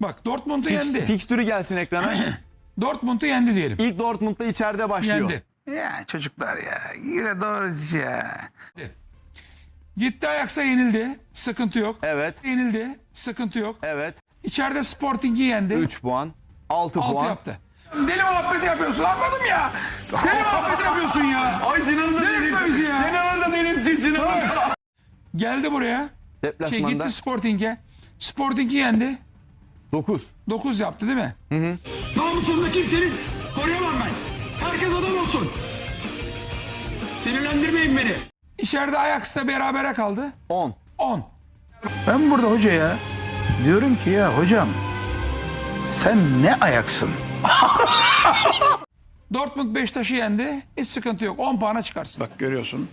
Bak Dortmund'u yendi. fikstürü gelsin ekrana. Dortmund'u yendi diyelim. İlk Dortmund'da içeride başlıyor. Yendi. Ya çocuklar ya. Yine doğru ya. Gitti Ajax'a yenildi. Sıkıntı yok. Evet. Yenildi. Sıkıntı yok. Evet. İçeride Sporting'i yendi. 3 puan. 6 6 puan. yaptı. Deli muhabbeti yapıyorsun anladım ya. Deli muhabbeti yapıyorsun ya. Ay Sinan'ı da benim. ya. Sinan'ı da benim. Sinan'ı. Geldi buraya. Şey Deplasmanda gitti Sporting'e. Sporting'i yendi. 9. 9 yaptı değil mi? Namusunda kimsenin koruyamam ben. Herkes adam olsun. Sinirlendirmeyin beni. İçeride Ajax'la berabere kaldı. 10. 10. Ben burada hocaya diyorum ki ya hocam sen ne ayaksın? Dortmund Beşiktaş'ı yendi. Hiç sıkıntı yok. 10 puana çıkarsın. Bak görüyorsun.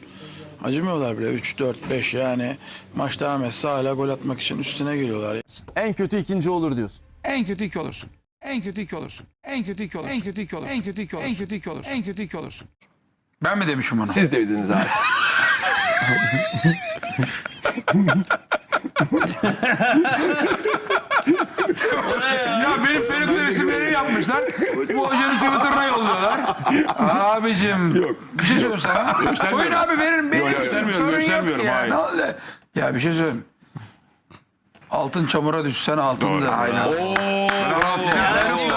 Acımıyorlar bile 3 4 5 yani maç devam etse hala gol atmak için üstüne geliyorlar. En kötü ikinci olur diyorsun. En kötü iki olursun. En kötü iki olursun. En kötü iki olursun. En kötü iki olursun. En kötü iki olursun. En kötü iki olursun. En kötü iki olursun. Ben mi demişim onu? Siz dediniz abi. Ya benim peruklu resimleri yapmışlar. Bu hocanın Twitter'ına yolluyorlar. Abicim. Yok. Bir şey söyleyeyim sana. Oyun abi veririm. Benim Göstermiyorum, ya. hayır. Ne oldu? Ya bir şey söyleyeyim. Altın çamura düşsen altındır. Aynen. Oo. Bravo Sinan.